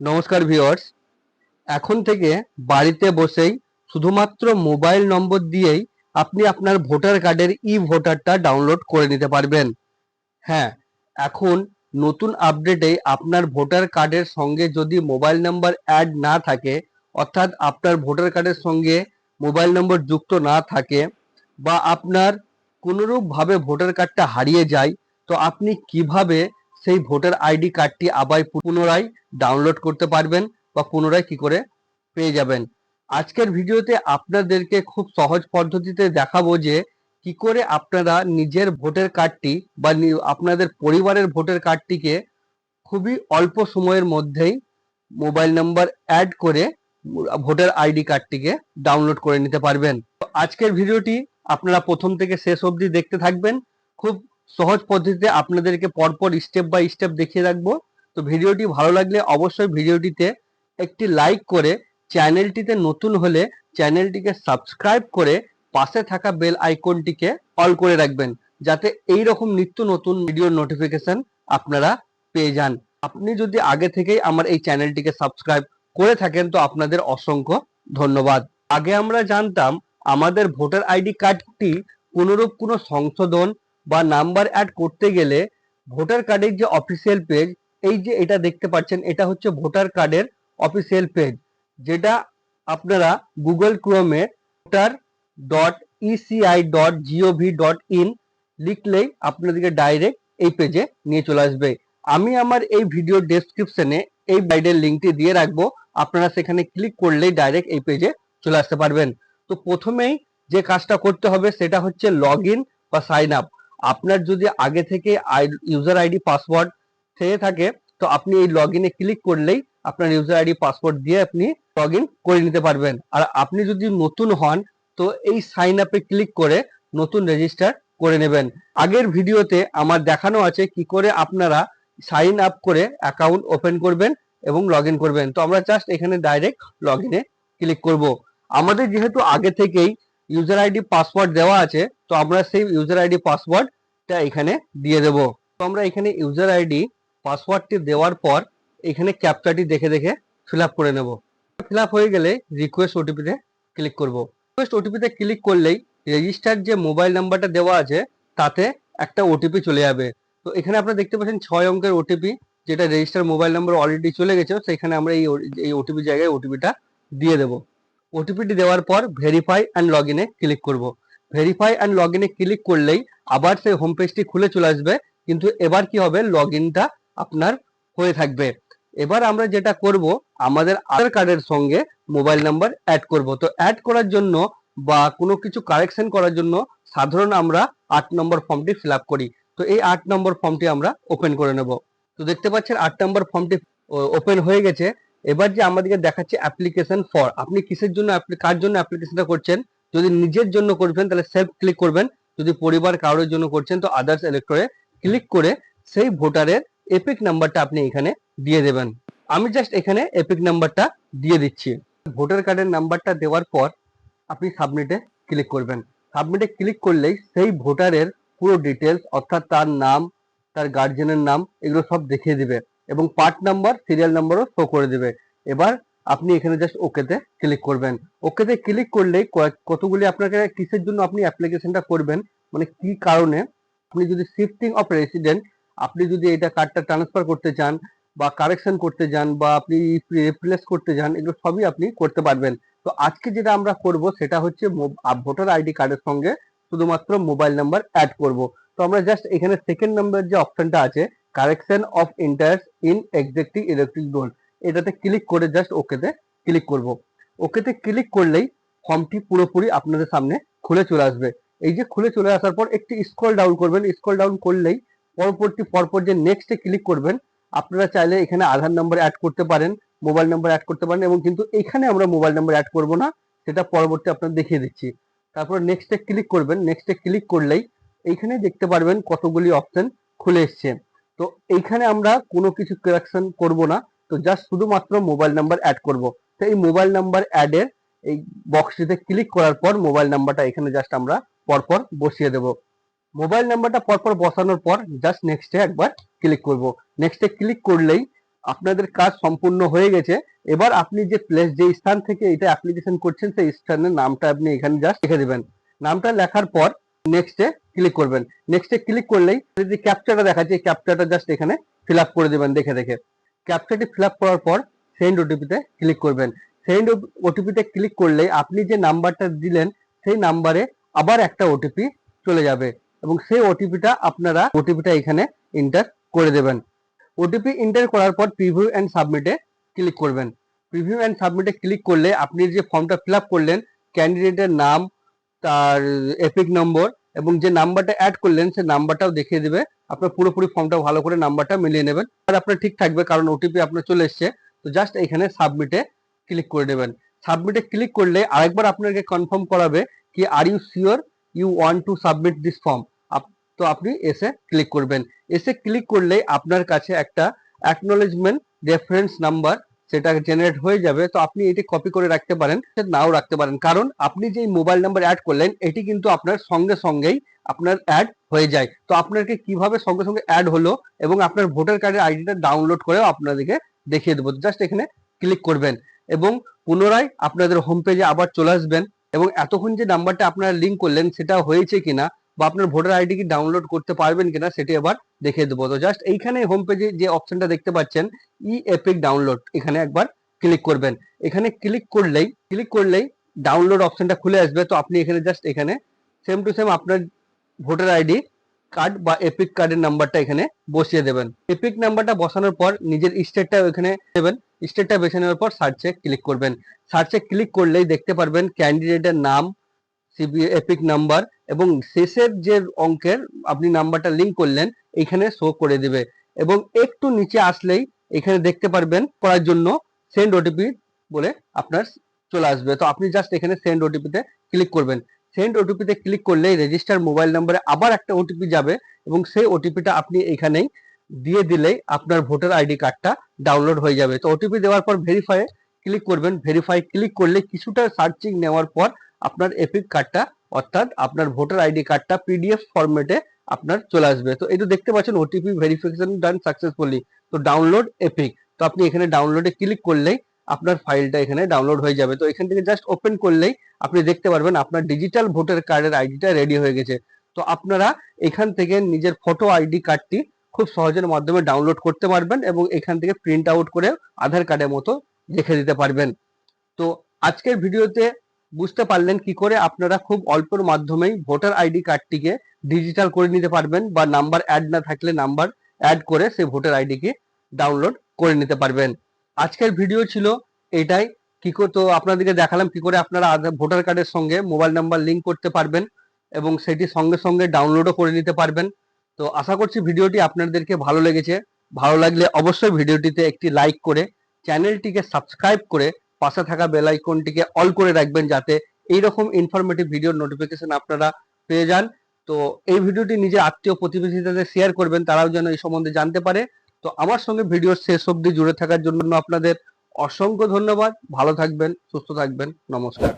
নমস্কার ভিওর্স এখন থেকে বাড়িতে বসেই শুধুমাত্র মোবাইল নম্বর দিয়েই আপনি আপনার ভোটার কার্ডের ই ভোটারটা ডাউনলোড করে নিতে পারবেন। হ্যাঁ এখন নতুন আপডেটে আপনার ভোটার কার্ডের সঙ্গে যদি মোবাইল নাম্বার অ্যাড না থাকে, অর্থাৎ আপনার ভোটার কার্ডের সঙ্গে মোবাইল নম্বর যুক্ত না থাকে বা আপনার কোনোরূপভাবে ভোটার কার্ডটা হারিয়ে যায়, তো আপনি কীভাবে সেই ভোটার আইডি কার্ডটি আবার পুনরায় ডাউনলোড করতে পারবেন বা পুনরায় কি করে পেয়ে যাবেন। আজকের ভিডিওতে আপনাদেরকে খুব সহজ পদ্ধতিতে দেখাবো যে কি করে আপনারা নিজের ভোটার কার্ডটি বা আপনাদের পরিবারের ভোটার কার্ডটিকে খুবই অল্প সময়ের মধ্যেই মোবাইল নাম্বার অ্যাড করে ভোটার আইডি কার্ডটিকে ডাউনলোড করে নিতে পারবেন। আজকের ভিডিওটি আপনারা প্রথম থেকে শেষ অবধি দেখতে থাকবেন। খুব সহজ পদ্ধতিতে আপনাদেরকে পরপর স্টেপ বাই স্টেপ দেখিয়ে রাখব। তো ভিডিওটি ভালো লাগলে অবশ্যই ভিডিওটিতে একটি লাইক করে চ্যানেলটিতে নতুন হলে চ্যানেলটিকে সাবস্ক্রাইব করে পাশে থাকা বেল আইকনটিকে অল করে রাখবেন, যাতে এই রকম নিত্য নতুন ভিডিওর নোটিফিকেশন আপনারা পেয়ে যান। আপনি যদি আগে থেকেই আমার এই চ্যানেলটিকে সাবস্ক্রাইব করে থাকেন, তো আপনাদের অসংখ্য ধন্যবাদ। আগে আমরা জানতাম আমাদের ভোটার আইডি কার্ডটি কোনোরূপ কোনো সংশোধন বা নাম্বার অ্যাড করতে গেলে ভোটার কার্ডের যে অফিসিয়াল পেজ এই যে এটা দেখতে পাচ্ছেন, এটা হচ্ছে ভোটার কার্ডের অফিসিয়াল পেজ যেটা আপনারা Google ক্রোমে voter dot ECI dot GOV dot in লিখলেই আপনাদেরকে ডাইরেক্ট এই পেজে নিয়ে চলে আসবে। আমি আমার এই ভিডিও ডেসক্রিপশনে এই গাইডের লিঙ্কটি দিয়ে রাখব, আপনারা সেখানে ক্লিক করলেই ডাইরেক্ট এই পেজে চলে আসতে পারবেন। তো প্রথমেই যে কাজটা করতে হবে সেটা হচ্ছে লগ ইন বা সাইন আপ আপনার যদি আগে থেকে ইউজার আইডি পাসওয়ার্ড থেকে থাকে, তো আপনি এই লগ ইনে ক্লিক করলেই আপনার ইউজার আইডি পাসওয়ার্ড দিয়ে আপনি লগ করে নিতে পারবেন। আর আপনি যদি নতুন হন, তো এই সাইন আপে ক্লিক করে নতুন রেজিস্টার করে নেবেন। আগের ভিডিওতে আমার দেখানো আছে কি করে আপনারা সাইন আপ করে অ্যাকাউন্ট ওপেন করবেন এবং লগ করবেন। তো আমরা জাস্ট এখানে ডাইরেক্ট লগ ক্লিক করব। আমাদের যেহেতু আগে থেকেই ইউজার আইডি পাসওয়ার্ড দেওয়া আছে, তো আমরা সেই ইউজার আইডি পাসওয়ার্ডটা এখানে দিয়ে দেব। তো আমরা এখানে ইউজার আইডি পাসওয়ার্ডটি দেওয়ার পর এখানে ক্যাপচাটি দেখে দেখে ফিল করে নেব। ফিল হয়ে গেলে রিকোয়েস্ট ওটিপিতে ক্লিক করব। রিকোয়েস্ট ওটিপিতে ক্লিক করলেই রেজিস্টার যে মোবাইল নাম্বারটা দেওয়া আছে, তাতে একটা ওটিপি চলে যাবে। তো এখানে আপনারা দেখতে পাচ্ছেন ছয় অঙ্কের ওটিপি যেটা রেজিস্টার মোবাইল নাম্বার অলরেডি চলে গেছে সেখানে আমরা এই ওটিপি জায়গায় ওটিপিটা দিয়ে দেব। ওটিপিটি দেওয়ার পর ভেরিফাই অ্যান্ড লগ ইনে ক্লিক করব। ভেরিফাই অ্যান্ড লগ ইনে ক্লিক করলেই আবার সেই হোম পেজটি খুলে চলে আসবে। কিন্তু এবার কি হবে? লগ ইনটা আপনার হয়ে থাকবে। এবার আমরা যেটা করব, আমাদের আধার কার্ডের সঙ্গে মোবাইল নাম্বার অ্যাড করব। তো অ্যাড করার জন্য বা কোনো কিছু কারেকশন করার জন্য সাধারণ আমরা আট নম্বর ফর্মটি ফিল করি। তো এই আট নম্বর ফর্মটি আমরা ওপেন করে নেব। তো দেখতে পাচ্ছেন, আট নম্বর ফর্মটি ওপেন হয়ে গেছে। এবার যে আমাদেরকে দেখাচ্ছে অ্যাপ্লিকেশন ফর আপনি কিসের জন্য কার জন্য অ্যাপ্লিকেশনটা করছেন? যদি নিজের জন্য করবেন, তাহলে সেলফ ক্লিক করবেন। যদি পরিবার কারোর জন্য করছেন, তো আদার্স ইলেক্টরে ক্লিক করে সেই ভোটারের এপিক নাম্বারটা আপনি এখানে দিয়ে দেবেন। আমি জাস্ট এখানে এপিক নাম্বারটা দিয়ে দিচ্ছি। ভোটার কার্ডের নাম্বারটা দেওয়ার পর আপনি সাবমিটে ক্লিক করবেন। সাবমিটে ক্লিক করলেই সেই ভোটারের পুরো ডিটেলস অর্থাৎ তার নাম, তার গার্জেনের নাম, এগুলো সব দেখিয়ে দিবে। এবং পার্ট নাম্বার সিরিয়াল নাম্বারও শো করে দেবে। এবার আপনি এখানে জাস্ট ওকেতে ক্লিক করবেন। ওকেতে ক্লিক কয়েক- কতগুলি আপনাকে কিসের জন্য আপনি অ্যাপ্লিকেশনটা করবেন মানে কি কারণে? আপনি যদি শিফটিং অফ রেসিডেন্ট আপনি যদি এটা কার্ডটা ট্রান্সফার করতে চান বা কারেকশন করতে চান বা আপনি রিপ্লেস করতে চান, এগুলো সবই আপনি করতে পারবেন। তো আজকে যেটা আমরা করব, সেটা হচ্ছে ভোটার আইডি কার্ডের সঙ্গে শুধুমাত্র মোবাইল নাম্বার অ্যাড করব। তো আমরা জাস্ট এখানে সেকেন্ড নাম্বার যে অপশনটা আছে correction of interest in existing electric roll এটাতে ক্লিক করে জাস্ট ওকেতে ক্লিক করব। ওকেতে ক্লিক করলেই ফর্মটি পুরোপুরি আপনাদের সামনে খুলে চলে আসবে। এই যে খুলে চলে আসার পর একটি স্ক্রল ডাউন করবেন। স্ক্রল ডাউন করলেই পরবর্তী, পরপর যে নেক্সটে ক্লিক করবেন, আপনারা চাইলে এখানে আধার নাম্বার অ্যাড করতে পারেন মোবাইল নাম্বার অ্যাড করতে পারেন এবং কিন্তু এখানে আমরা মোবাইল নাম্বার অ্যাড করব না, সেটা পরবর্তী আপনার দেখিয়ে দিচ্ছি। তারপর নেক্সটে ক্লিক করবেন। নেক্সটে ক্লিক করলেই এইখানে দেখতে পারবেন কতগুলি অপশন খুলে এসছে। তো এইখানে আমরা কোনো কিছু কারেকশন করব না। তো জাস্ট শুধুমাত্র মোবাইল নাম্বার অ্যাড করব। তো এই মোবাইল নাম্বার অ্যাডের এই বক্সটিতে ক্লিক করার পর মোবাইল নাম্বারটা এখানে জাস্ট আমরা পরপর বসিয়ে দেব। মোবাইল নাম্বারটা পরপর বসানোর পর জাস্ট নেক্সটে একবার ক্লিক করব। নেক্সটে ক্লিক করলেই আপনাদের কাজ সম্পূর্ণ হয়ে গেছে। এবার আপনি যে প্লেস যে স্থান থেকে এটা অ্যাপ্লিকেশন করছেন, সেই স্থানের নামটা আপনি এখানে জাস্ট লিখে দেবেন। নামটা লেখার পর নেক্সটে ক্লিক করবেন। নেক্সটে ক্লিক করলেই যে ক্যাপচাটা দেখাচ্ছে, এই ক্যাপচাটা জাস্ট এখানে ফিল আপ করে দেবেন দেখে দেখে। ক্যাপচাটি ফিল আপ করার পর সেন্ড ওটিপিতে ক্লিক করবেন। সেন্ড ওটিপিতে ক্লিক করলে আপনি যে নাম্বারটা দিলেন, সেই নাম্বারে আবার একটা ওটিপি চলে যাবে এবং সেই ওটিপিটা আপনারা ওটিপিটা এখানে এন্টার করে দেবেন। ওটিপি এন্টার করার পর প্রিভিউ অ্যান্ড সাবমিটে ক্লিক করবেন। প্রিভিউ অ্যান্ড সাবমিটে ক্লিক করলে আপনি যে ফর্মটা ফিল আপ করলেন ক্যান্ডিডেটের নাম তার এপিক নম্বর এবং যে নাম্বারটা অ্যাড করলেন সেই নাম্বারটাও দেখিয়ে দেবে। আপনার পুরোপুরি ফর্মটা ভালো করে নাম্বারটা মিলিয়ে নেবেন। আর আপনার ঠিক থাকবে, কারণ ওটিপি আপনার চলে এসছে। তো জাস্ট এখানে সাবমিটে ক্লিক করে দেবেন সাবমিটে ক্লিক করলে আরেকবার আপনাকে কনফার্ম করাবে কি are you sure you want to submit this form তো আপনি এসে ক্লিক করবেন। এসে ক্লিক করলে আপনার কাছে একটা অ্যাকনোলেজমেন্ট রেফারেন্স নাম্বার সেটা জেনারেট হয়ে যাবে, তো আপনি এটি কপি করে রাখতে পারেন নাও রাখতে পারেন। কারণ আপনি যে মোবাইল নাম্বার অ্যাড করলেন, এটি কিন্তু আপনার সঙ্গে সঙ্গেই আপনার অ্যাড হয়ে যায়। তো আপনাকে কীভাবে সঙ্গে সঙ্গে অ্যাড হলো এবং আপনার ভোটার কার্ডের আইডিটা ডাউনলোড করেও আপনাদেরকে দেখিয়ে দেবো। জাস্ট এখানে ক্লিক করবেন এবং পুনরায় আপনাদের হোম পেজে আবার চলে আসবেন এবং এতক্ষণ যে নাম্বারটা আপনারা লিঙ্ক করলেন, সেটা হয়েছে কিনা বা আপনার ভোটার আইডি কি ডাউনলোড করতে পারবেন কিনা সেটি আবার দেখিয়ে দেবো। তো জাস্ট এইখানে হোম পেজে যে অপশনটা দেখতে পাচ্ছেন ই এপিক ডাউনলোড এখানে একবার ক্লিক করবেন। এখানে ক্লিক করলেই ক্লিক করলেই ডাউনলোড অপশনটা খুলে আসবে। তো আপনি এখানে জাস্ট এখানে সেম টু সেম আপনার ভোটার আইডি কার্ড বা এপিক কার্ডের নাম্বারটা এখানে বসিয়ে দেবেন। এপিক নাম্বারটা বসানোর পর নিজের স্টেটটা এখানে দেবেন। স্টেটটা বেছে নেওয়ার পর সার্চে ক্লিক করবেন। সার্চে ক্লিক করলেই দেখতে পারবেন ক্যান্ডিডেটের নাম সিবি এপিক নাম্বার এবং শেষের যে অঙ্কের আপনি নাম্বারটা লিঙ্ক করলেন, এখানে শো করে দিবে। এবং একটু নিচে আসলেই এখানে দেখতে পারবেন করার জন্য সেন্ড ওটিপি বলে আপনার চলে আসবে। তো আপনি জাস্ট এখানে সেন্ড ওটিপিতে ক্লিক করবেন। সেন্ড ওটিপিতে ক্লিক করলেই রেজিস্টার মোবাইল নাম্বারে আবার একটা ওটিপি যাবে এবং সেই ওটিপিটা আপনি এখানেই দিয়ে দিলেই আপনার ভোটার আইডি কার্ডটা ডাউনলোড হয়ে যাবে। তো ওটিপি দেওয়ার পর ভেরিফাই ক্লিক করবেন। ভেরিফাই ক্লিক করলে কিছুটা সার্চিং নেওয়ার পর আপনার এপিক কার্ডটা অর্থাৎ আপনার ভোটার আইডি কার্ডটা পিডিএফ ফরম্যাটে আপনার চলে আসবে। তো এটা দেখতে পাচ্ছেন ওটিপি ভেরিফিকেশন ডান সাকসেসফুলি তো ডাউনলোড এপিক তো আপনি এখানে ডাউনলোডে ক্লিক করলেই আপনার ফাইলটা এখানে ডাউনলোড হয়ে যাবে। তো এখান থেকে জাস্ট ওপেন করলেই আপনি দেখতে পারবেন আপনার ডিজিটাল ভোটার কার্ডের আইডিটা রেডি হয়ে গেছে। তো আপনারা এখান থেকে নিজের ফটো আইডি কার্ডটি খুব সহজের মাধ্যমে ডাউনলোড করতে পারবেন এবং এখান থেকে প্রিন্ট আউট করে আধার কার্ডের মতো রেখে দিতে পারবেন। তো আজকের ভিডিওতে বুঝতে পারলেন কি করে আপনারা খুব অল্পের মাধ্যমেই ভোটার আইডি কার্ডটিকে ডিজিটাল করে নিতে পারবেন বা নাম্বার অ্যাড না থাকলে নাম্বার অ্যাড করে সেই ভোটার আইডিকে ডাউনলোড করে নিতে পারবেন। আজকের ভিডিও ছিল এটাই। কি করে তো আপনাদেরকে দেখালাম কি করে আপনারা ভোটার কার্ডের সঙ্গে মোবাইল নাম্বার লিঙ্ক করতে পারবেন এবং সেটি সঙ্গে সঙ্গে ডাউনলোডও করে নিতে পারবেন। তো আশা করছি ভিডিওটি আপনাদেরকে ভালো লেগেছে। ভালো লাগলে অবশ্যই ভিডিওটিতে একটি লাইক করে চ্যানেলটিকে সাবস্ক্রাইব করে পাশে থাকা বেল আইকনটিকে অল করে রাখবেন যাতে এইরকম ইনফরমেটিভ ভিডিওর নোটিফিকেশন আপনারা পেয়ে যান। তো এই ভিডিওটি নিজের আত্মীয় প্রতিবেশীদের শেয়ার করবেন, তারাও যেন এই সম্বন্ধে জানতে পারে। তো আমার সঙ্গে ভিডিওর শেষ অবধি জুড়ে থাকার জন্য আপনাদের অসংখ্য ধন্যবাদ। ভালো থাকবেন, সুস্থ থাকবেন। নমস্কার।